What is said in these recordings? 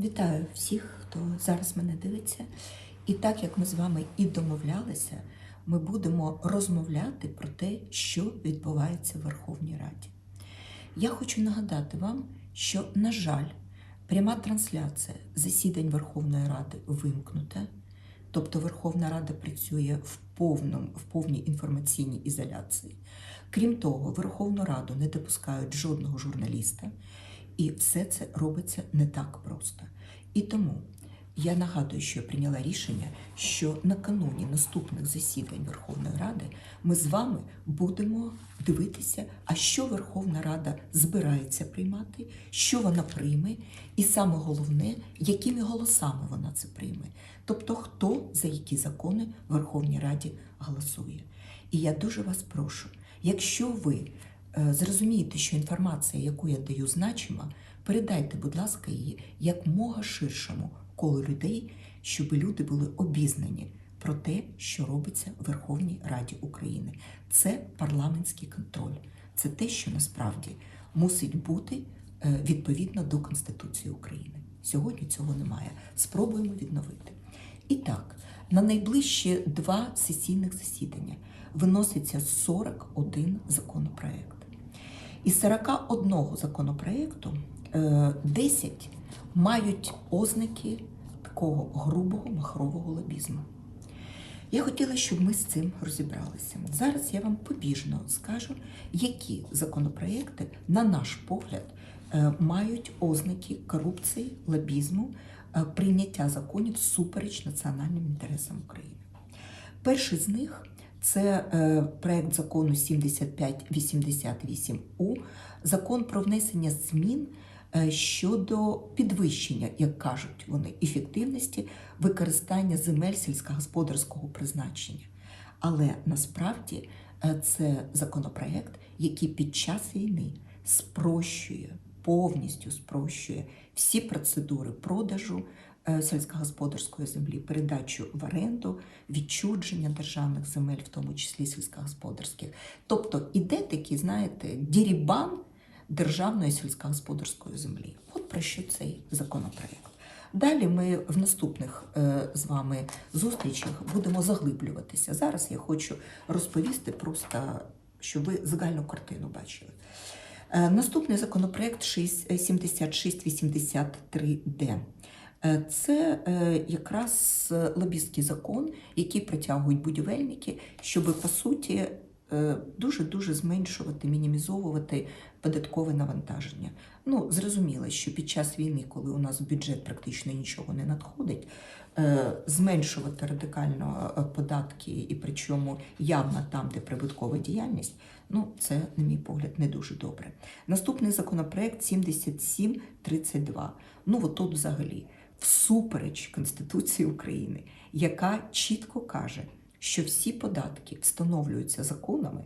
Вітаю всіх, хто зараз мене дивиться. І так як ми з вами і домовлялися, ми будемо розмовляти про те, що відбувається в Верховній Раді. Я хочу нагадати вам, що, на жаль, пряма трансляція засідань Верховної Ради вимкнута, тобто Верховна Рада працює в, повному, в повній інформаційній ізоляції. Крім того, Верховну Раду не допускають жодного журналіста, і все це робиться не так просто. І тому я нагадую, що я прийняла рішення, що накануні наступних засідань Верховної Ради ми з вами будемо дивитися, а що Верховна Рада збирається приймати, що вона прийме, і саме головне, якими голосами вона це прийме. Тобто, хто за які закони в Верховній Раді голосує. І я дуже вас прошу, якщо ви зрозумієте, що інформація, яку я даю, значима, передайте, будь ласка, її якмога ширшому колу людей, щоб люди були обізнані про те, що робиться в Верховній Раді України. Це парламентський контроль, це те, що насправді мусить бути е, відповідно до Конституції України. Сьогодні цього немає. Спробуємо відновити. І так, на найближчі два сесійних засідання виноситься 41 законопроект. Із 41 законопроекту е, 10 мають ознаки такого грубого махрового лобізму. Я хотіла, щоб ми з цим розібралися. Зараз я вам побіжно скажу, які законопроекти, на наш погляд, е, мають ознаки корупції, лобізму, е, прийняття законів всупереч національним інтересам України. Перший з них це е, проект закону 7588У, закон про внесення змін е, щодо підвищення, як кажуть вони, ефективності використання земель сільськогосподарського призначення. Але насправді е, це законопроект, який під час війни спрощує, повністю спрощує всі процедури продажу сільськогосподарської землі, передачу в оренду, відчудження державних земель, в тому числі сільськогосподарських. Тобто іде такий, знаєте, дірібан державної сільськогосподарської землі. От про що цей законопроект. Далі ми в наступних е, з вами зустрічах будемо заглиблюватися. Зараз я хочу розповісти просто, щоб ви загальну картину бачили. Е, Наступний законопроект 7683Д. Е, Це е, якраз лобістський закон, який притягують будівельники, щоб по суті е, дуже-дуже зменшувати, мінімізовувати податкове навантаження. Ну, зрозуміло, що під час війни, коли у нас в бюджет практично нічого не надходить, е, зменшувати радикально е, податки, і причому явно там, де прибуткова діяльність, ну це, на мій погляд, не дуже добре. Наступний законопроект 7732. Ну, от тут взагалі, всупереч Конституції України, яка чітко каже, що всі податки встановлюються законами.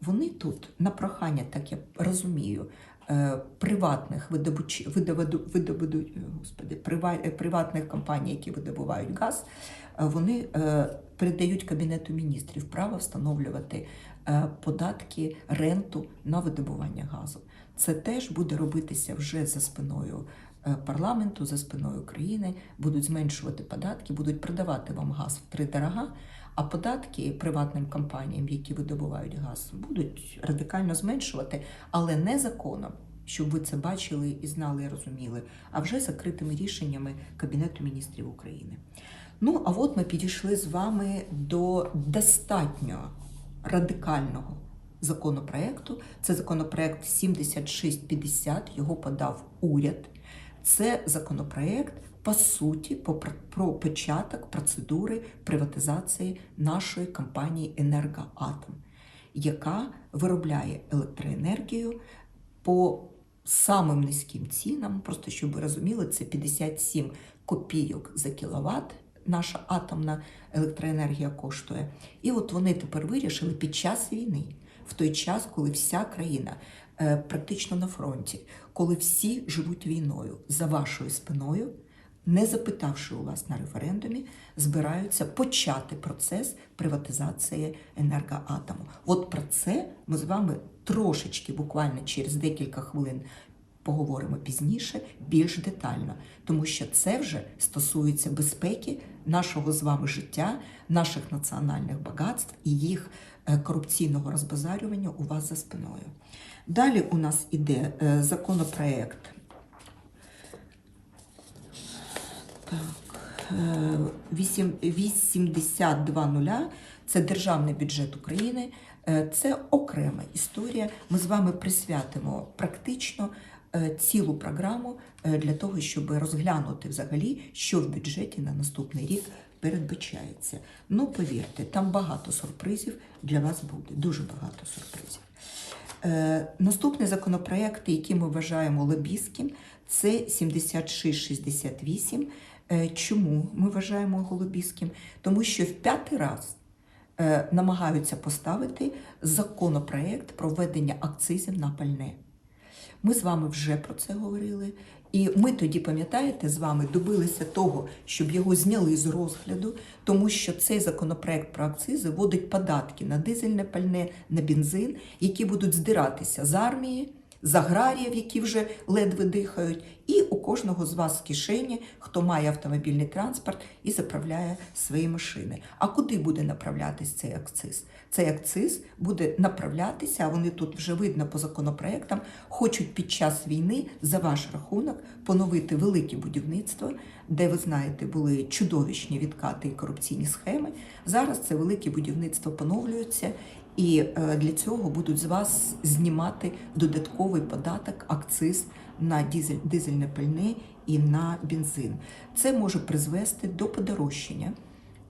Вони тут на прохання, так я розумію, е, приватних видобуч... видобуду... видобуду... Господи, е, приватних компаній, які видобувають газ, е, вони е, передають Кабінету міністрів право встановлювати е, податки, ренту на видобування газу. Це теж буде робитися вже за спиною е, парламенту, за спиною країни, будуть зменшувати податки, будуть продавати вам газ в три дорога, а податки приватним компаніям, які видобувають газ, будуть радикально зменшувати, але не законом, щоб ви це бачили і знали і розуміли, а вже закритими рішеннями Кабінету міністрів України. Ну, а от ми підійшли з вами до достатньо радикального законопроекту. Це законопроект 7650, його подав уряд. Це законопроект, по суті, про початок процедури приватизації нашої компанії Енергоатом, яка виробляє електроенергію по самим низьким цінам, просто щоб ви розуміли, це 57 копійок за кіловат. Наша атомна електроенергія коштує. І от вони тепер вирішили під час війни, в той час, коли вся країна практично на фронті, коли всі живуть війною за вашою спиною, не запитавши у вас на референдумі, збираються почати процес приватизації енергоатому. От про це ми з вами трошечки, буквально через декілька хвилин поговоримо пізніше більш детально, тому що це вже стосується безпеки нашого з вами життя, наших національних багатств і їх е, корупційного розбазарювання у вас за спиною. Далі у нас іде е, законопроект. Так, е, вісім- 82.00 – це державний бюджет України. Е, Це окрема історія. Ми з вами присвятимо практично е, цілу програму е, для того, щоб розглянути взагалі, що в бюджеті на наступний рік передбачається. Ну, повірте, там багато сюрпризів для вас буде, дуже багато сюрпризів. Е, Наступний законопроект, який ми вважаємо лобістським, це 7668. Е, Чому ми вважаємо його лобістським? Тому що в п'ятий раз е, намагаються поставити законопроект про введення акцизів на пальне. Ми з вами вже про це говорили. І ми тоді, пам'ятаєте, з вами добилися того, щоб його зняли з розгляду, тому що цей законопроект про акцизи вводить податки на дизельне пальне, на бензин, які будуть здиратися з армії, з аграріїв, які вже ледве дихають, і у кожного з вас в кишені, хто має автомобільний транспорт і заправляє свої машини. А куди буде направлятись цей акциз? Цей акциз буде направлятися, а вони тут вже видно по законопроектам, хочуть під час війни за ваш рахунок поновити велике будівництво, де ви знаєте, були чудовищні відкати і корупційні схеми. Зараз це велике будівництво поновлюється. І е, для цього будуть з вас знімати додатковий податок, акциз на дизель, дизельне пальне і на бензин. Це може призвести до подорожчання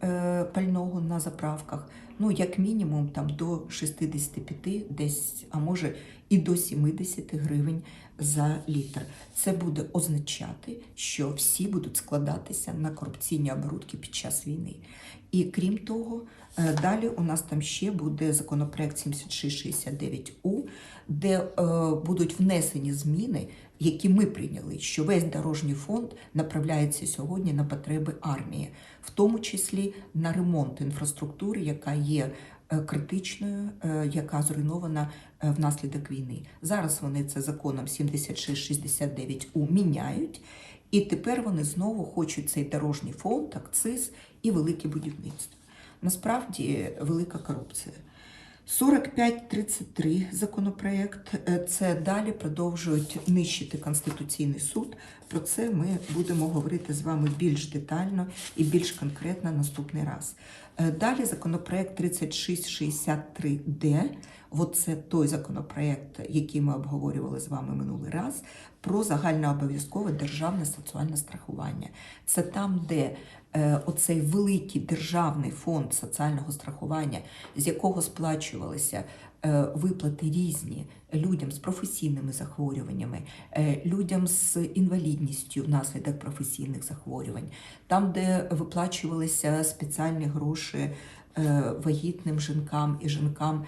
е, пального на заправках. Ну, як мінімум, там до 65, десь, а може і до 70 гривень за літр. Це буде означати, що всі будуть складатися на корупційні оборудки під час війни. І крім того, далі у нас там ще буде законопроект 7669У, де е, будуть внесені зміни, які ми прийняли, що весь дорожній фонд направляється сьогодні на потреби армії, в тому числі на ремонт інфраструктури, яка є е, критичною, е, яка зруйнована е, внаслідок війни. Зараз вони це законом 7669У міняють. І тепер вони знову хочуть цей дорожній фонд, акциз і велике будівництво. Насправді велика корупція. 4533 законопроект. Е, Це далі продовжують нищити Конституційний суд. Про це ми будемо говорити з вами більш детально і більш конкретно наступний раз. Е, Далі законопроект 3663Д. Оце той законопроект, який ми обговорювали з вами минулий раз, про загальнообов'язкове державне соціальне страхування. Це там, де е, оцей великий державний фонд соціального страхування, з якого сплачувалися е, виплати різні людям з професійними захворюваннями, е, людям з інвалідністю внаслідок професійних захворювань, там, де виплачувалися спеціальні гроші е, вагітним жінкам і жінкам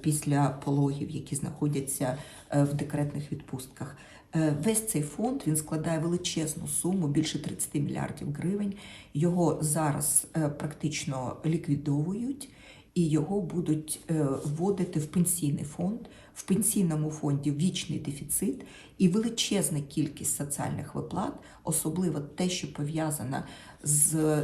після пологів, які знаходяться е, в декретних відпустках. Е, Весь цей фонд він складає величезну суму, більше 30 мільярдів гривень. Його зараз е, практично ліквідовують і його будуть е, вводити в пенсійний фонд. В пенсійному фонді вічний дефіцит і величезна кількість соціальних виплат, особливо те, що пов'язано з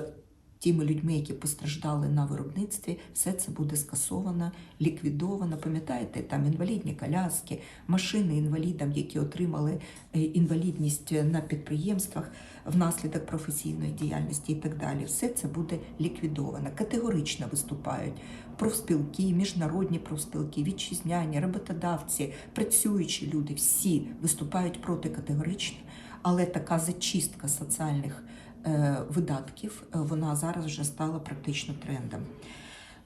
тими людьми, які постраждали на виробництві, все це буде скасовано, ліквідовано. Пам'ятаєте, там інвалідні коляски, машини інвалідам, які отримали е, інвалідність на підприємствах внаслідок професійної діяльності і так далі. Все це буде ліквідовано. Категорично виступають профспілки, міжнародні профспілки, вітчизняні, роботодавці, працюючі люди, всі виступають проти категорично, але така зачистка соціальних видатків, е, вона зараз вже стала практично трендом.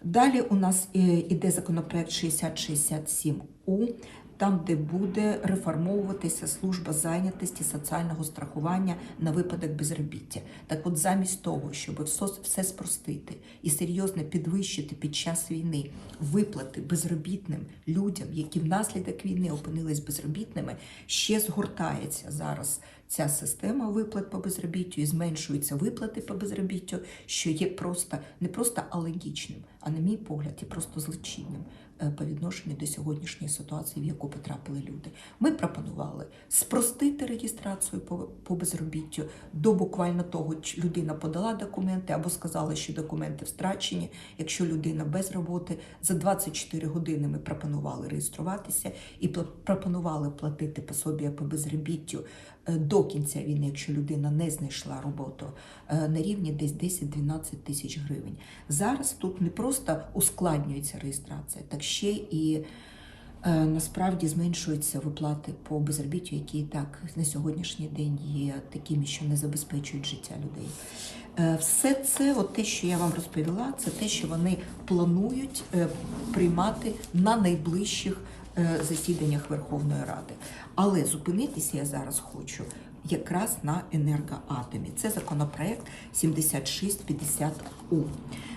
Далі у нас е, іде законопроект 6067У, там, де буде реформовуватися служба зайнятості соціального страхування на випадок безробіття. Так от, замість того, щоб все спростити і серйозно підвищити під час війни виплати безробітним людям, які внаслідок війни опинились безробітними, ще згортається зараз ця система виплат по безробіттю і зменшуються виплати по безробіттю, що є просто не просто алогічним, а на мій погляд, є просто злочинним. Е, по відношенню до сьогоднішньої ситуації, в яку потрапили люди. Ми пропонували спростити реєстрацію по, безробіттю до буквально того, людина подала документи або сказала, що документи втрачені. Якщо людина без роботи, за 24 години ми пропонували реєструватися і пропонували платити пособія по безробіттю до кінця війни, якщо людина не знайшла роботу, е, на рівні десь 10-12 тисяч гривень. Зараз тут не просто ускладнюється реєстрація, так ще і е, насправді зменшуються виплати по безробіттю, які і так на сьогоднішній день є такими, що не забезпечують життя людей. Е, Все це, от те, що я вам розповіла, це те, що вони планують е, приймати на найближчих е, засіданнях Верховної Ради. Але зупинитися я зараз хочу якраз на енергоатомі. Це законопроект 7650У.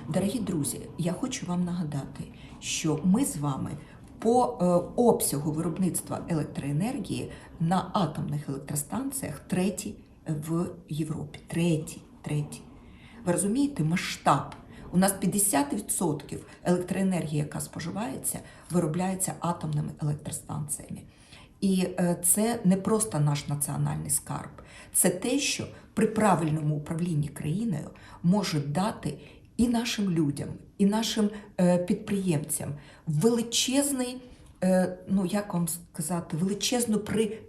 Дорогі друзі, я хочу вам нагадати, що ми з вами по е, обсягу виробництва електроенергії на атомних електростанціях треті в Європі. Треті, треті. Ви розумієте, масштаб. У нас 50% електроенергії, яка споживається, виробляється атомними електростанціями. І е, це не просто наш національний скарб, це те, що при правильному управлінні країною може дати і нашим людям, і нашим е, підприємцям величезний, е, ну як вам сказати, величезну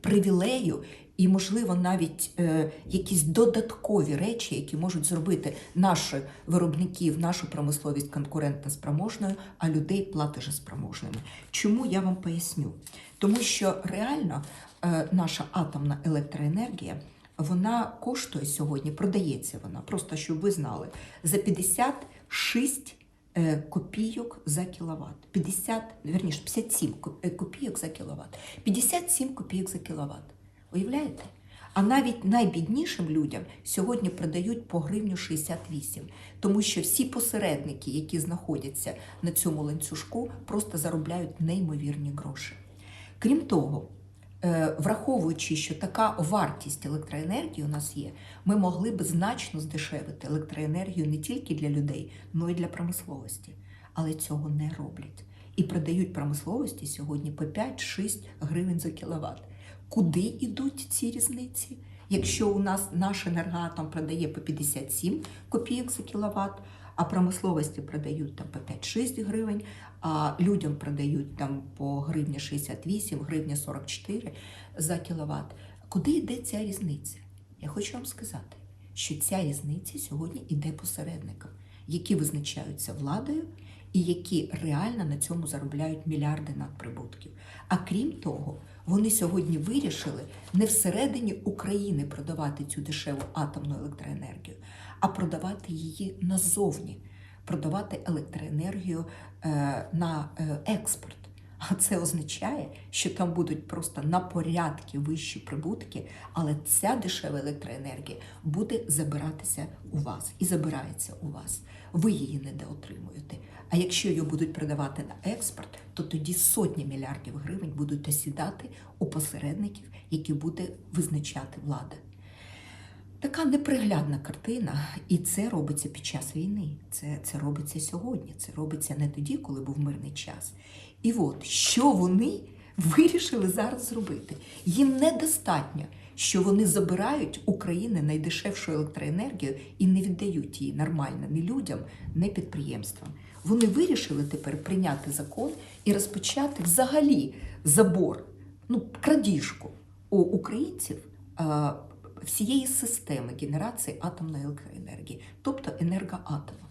привілею і, можливо, навіть е, якісь додаткові речі, які можуть зробити наших виробників, нашу промисловість конкурентноспроможною, а людей платежеспроможними. Чому я вам поясню? Тому що реально е, наша атомна електроенергія. Вона коштує сьогодні, продається вона, просто щоб ви знали, за 56 е, копійок за кіловат. 50, верніше, 57 е, копійок за кіловат. 57 копійок за кіловат. Уявляєте? А навіть найбіднішим людям сьогодні продають по гривню 68, тому що всі посередники, які знаходяться на цьому ланцюжку, просто заробляють неймовірні гроші. Крім того, е, враховуючи, що така вартість електроенергії у нас є, ми могли б значно здешевити електроенергію не тільки для людей, але й для промисловості. Але цього не роблять. І продають промисловості сьогодні по 5-6 гривень за кіловат. Куди йдуть ці різниці? Якщо у нас наш енергоатом продає по 57 копійок за кіловат, а промисловості продають там по 5-6 гривень, а людям продають там по гривні 68, гривня 44 за кіловат. Куди йде ця різниця? Я хочу вам сказати, що ця різниця сьогодні йде посередникам, які визначаються владою і які реально на цьому заробляють мільярди надприбутків. А крім того, вони сьогодні вирішили не всередині України продавати цю дешеву атомну електроенергію, а продавати її назовні, продавати електроенергію е, на е, експорт. А це означає, що там будуть просто на порядки вищі прибутки, але ця дешева електроенергія буде забиратися у вас і забирається у вас. Ви її не доотримуєте. А якщо її будуть продавати на експорт, то тоді сотні мільярдів гривень будуть осідати у посередників, які буде визначати влада. Така неприглядна картина, і це робиться під час війни. Це, це робиться сьогодні. Це робиться не тоді, коли був мирний час. І от що вони вирішили зараз зробити? Їм недостатньо, що вони забирають України найдешевшу електроенергію і не віддають її нормально ні людям, ні підприємствам. Вони вирішили тепер прийняти закон і розпочати взагалі забор, ну крадіжку у українців. всієї системи генерації атомної електроенергії, тобто енергоатома.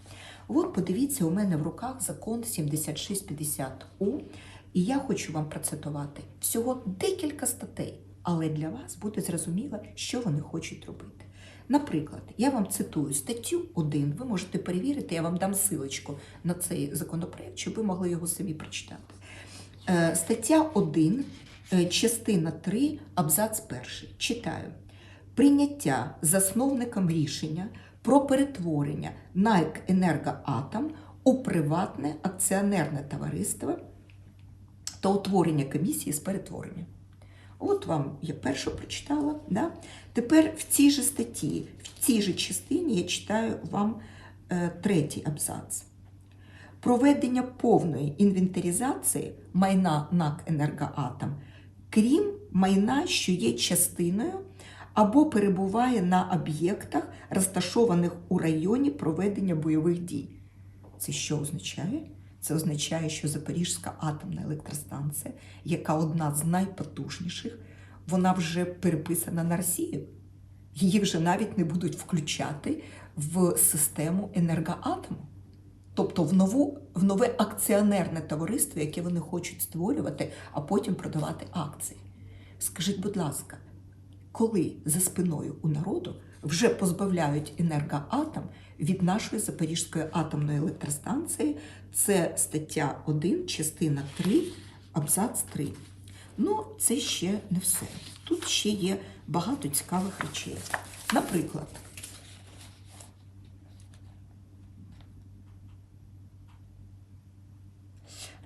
От подивіться, у мене в руках закон 7650У, і я хочу вам процитувати всього декілька статей, але для вас буде зрозуміло, що вони хочуть робити. Наприклад, я вам цитую статтю 1, ви можете перевірити, я вам дам силочку на цей законопроект, щоб ви могли його самі прочитати. Е, Стаття 1, е, частина 3, абзац 1. Читаю. Прийняття засновником рішення про перетворення НАЕК «Енергоатом» у приватне акціонерне товариство та утворення комісії з перетворення. От вам я першу прочитала. Да? Тепер в цій же статті, в цій же частині я читаю вам е, третій абзац. проведення повної інвентаризації майна НАК «Енергоатом», крім майна, що є частиною або перебуває на об'єктах, розташованих у районі проведення бойових дій. Це що означає? Це означає, що Запорізька атомна електростанція, яка одна з найпотужніших, вона вже переписана на Росію. Її вже навіть не будуть включати в систему енергоатому. Тобто в, нову, в нове акціонерне товариство, яке вони хочуть створювати, а потім продавати акції. Скажіть, будь ласка, коли за спиною у народу вже позбавляють енергоатом від нашої Запорізької атомної електростанції, це стаття 1, частина 3, абзац 3. Ну, це ще не все. Тут ще є багато цікавих речей. Наприклад,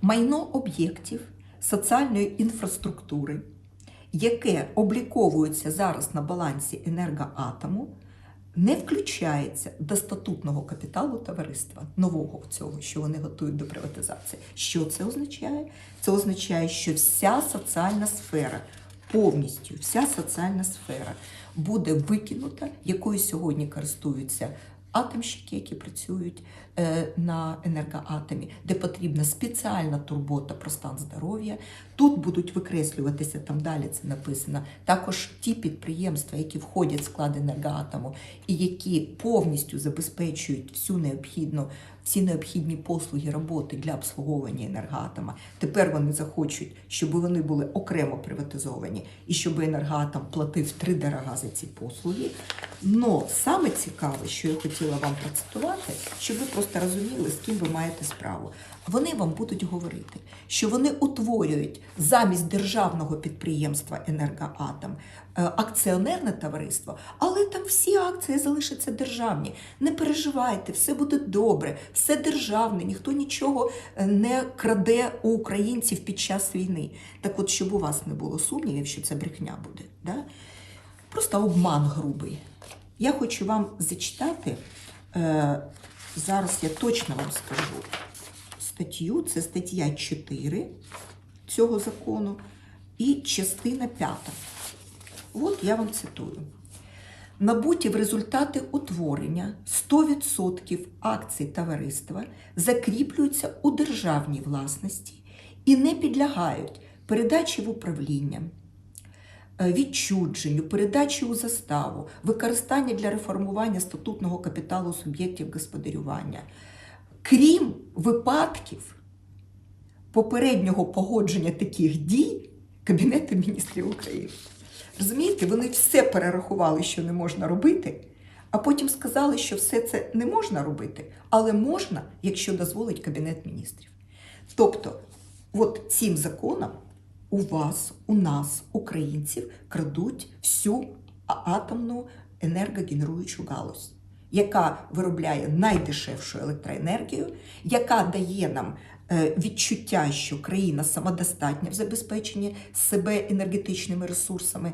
майно об'єктів соціальної інфраструктури, яке обліковується зараз на балансі енергоатому, не включається до статутного капіталу товариства нового цього, що вони готують до приватизації. Що це означає? Це означає, що вся соціальна сфера, повністю вся соціальна сфера буде викинута, якою сьогодні користуються атомщики, які працюють е, на енергоатомі, де потрібна спеціальна турбота про стан здоров'я. Тут будуть викреслюватися, там далі це написано, також ті підприємства, які входять в склад енергоатому і які повністю забезпечують всю необхідну, всі необхідні послуги роботи для обслуговування енергоатома. Тепер вони захочуть, щоб вони були окремо приватизовані і щоб енергоатом платив три дорога за ці послуги. Но саме цікаве, що я хотіла вам процитувати, щоб ви просто розуміли, з ким ви маєте справу. Вони вам будуть говорити, що вони утворюють замість державного підприємства енергоатом е, акціонерне товариство, але там всі акції залишаться державні. Не переживайте, все буде добре, все державне, ніхто нічого е, не краде у українців під час війни. Так от, щоб у вас не було сумнівів, що це брехня буде. Да? Просто обман грубий. Я хочу вам зачитати, е, зараз я точно вам скажу статтю, це стаття 4 цього закону і частина 5. От я вам цитую. Набуті в результати утворення 100% акцій товариства закріплюються у державній власності і не підлягають передачі в управління, е, відчудженню, передачі у заставу, використання для реформування статутного капіталу суб'єктів господарювання, крім випадків попереднього погодження таких дій Кабінету міністрів України. Розумієте, вони все перерахували, що не можна робити, а потім сказали, що все це не можна робити, але можна, якщо дозволить Кабінет міністрів. Тобто, от цим законом у вас, у нас, українців, крадуть всю атомну енергогенеруючу галузь, яка виробляє найдешевшу електроенергію, яка дає нам е, відчуття, що країна самодостатня в забезпеченні себе енергетичними ресурсами.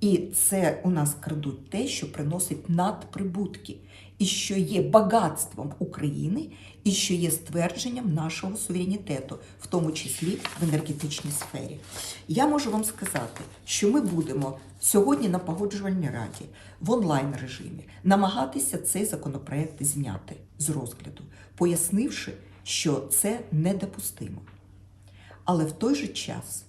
І це у нас крадуть те, що приносить надприбутки, і що є багатством України, і що є ствердженням нашого суверенітету, в тому числі в енергетичній сфері. Я можу вам сказати, що ми будемо сьогодні на погоджувальній раді в онлайн режимі намагатися цей законопроект зняти з розгляду, пояснивши, що це недопустимо. Але в той же час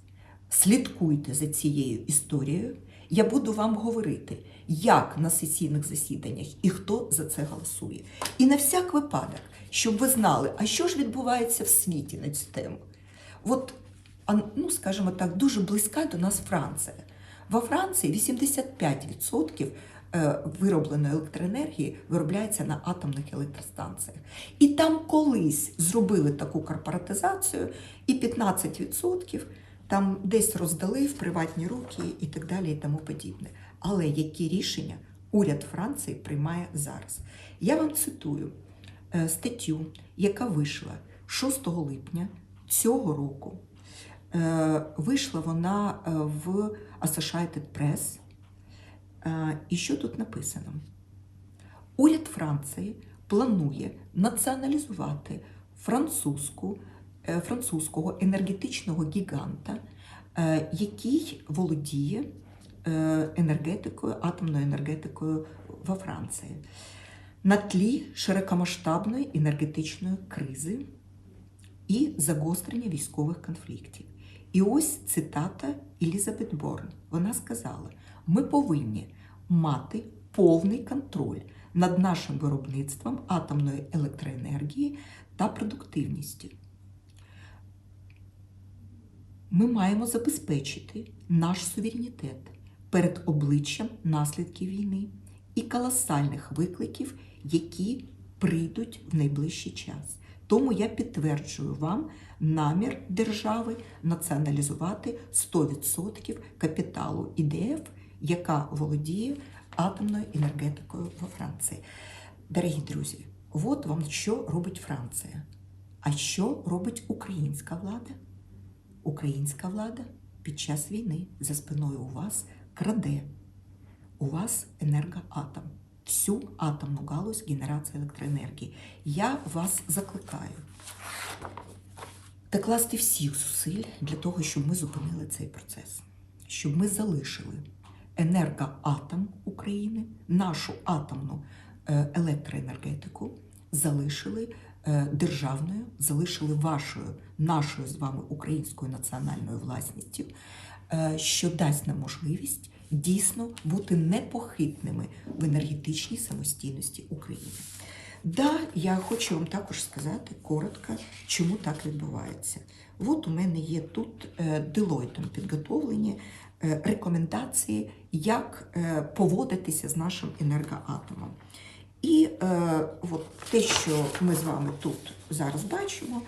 слідкуйте за цією історією. Я буду вам говорити, як на сесійних засіданнях і хто за це голосує. І на всяк випадок, щоб ви знали, а що ж відбувається в світі на цю тему. От, ну, скажімо так, дуже близька до нас Франція. Во Франції 85% е, виробленої електроенергії виробляється на атомних електростанціях. І там колись зробили таку корпоратизацію, і 15% там десь роздали в приватні руки і так далі, і тому подібне. Але які рішення уряд Франції приймає зараз? Я вам цитую е, статтю, яка вийшла 6 липня цього року. Е, Вийшла вона е, в Associated Press. І що тут написано? Уряд Франції планує націоналізувати французьку, французького енергетичного гіганта, е, який володіє е, енергетикою, атомною енергетикою во Франції. На тлі широкомасштабної енергетичної кризи і загострення військових конфліктів. І ось цитата Елізабет Борн. Вона сказала: ми повинні мати повний контроль над нашим виробництвом атомної електроенергії та продуктивністю. Ми маємо забезпечити наш суверенітет перед обличчям наслідків війни і колосальних викликів, які прийдуть в найближчий час. Тому я підтверджую вам намір держави націоналізувати 100% капіталу ІДФ, яка володіє атомною енергетикою во Франції. Дорогі друзі, от вам що робить Франція. А що робить українська влада? Українська влада під час війни за спиною у вас краде. У вас енергоатом, всю атомну галузь генерації електроенергії. Я вас закликаю докласти всіх зусиль для того, щоб ми зупинили цей процес, щоб ми залишили енергоатом України, нашу атомну е, електроенергетику, залишили державною, залишили вашою, нашою з вами українською національною власністю, е, що дасть нам можливість дійсно бути непохитними в енергетичній самостійності України. Да, я хочу вам також сказати коротко, чому так відбувається. От у мене є тут е, Deloitte підготовлені е, рекомендації, як е, поводитися з нашим енергоатомом. І е, от те, що ми з вами тут зараз бачимо,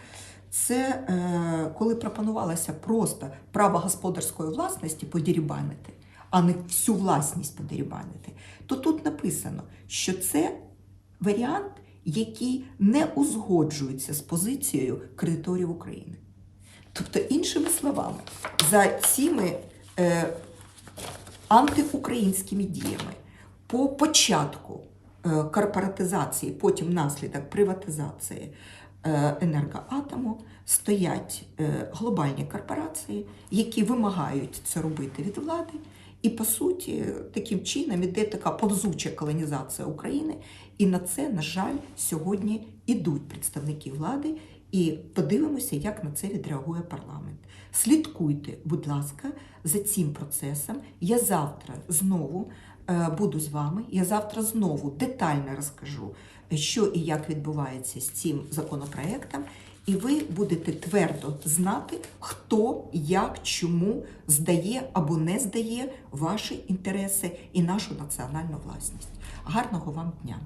це е, коли пропонувалося просто право господарської власності подірібанити, а не всю власність подірібанити, то тут написано, що це варіант, який не узгоджується з позицією кредиторів України. Тобто, іншими словами, за цими е, антиукраїнськими діями по початку корпоратизації, потім наслідок приватизації е, енергоатому стоять е, глобальні корпорації, які вимагають це робити від влади. І по суті, таким чином іде така повзуча колонізація України. І на це, на жаль, сьогодні ідуть представники влади. І подивимося, як на це відреагує парламент. Слідкуйте, будь ласка, за цим процесом. Я завтра знову е, буду з вами. Я завтра знову детально розкажу, що і як відбувається з цим законопроектом. І ви будете твердо знати, хто, як, чому здає або не здає ваші інтереси і нашу національну власність. Гарного вам дня!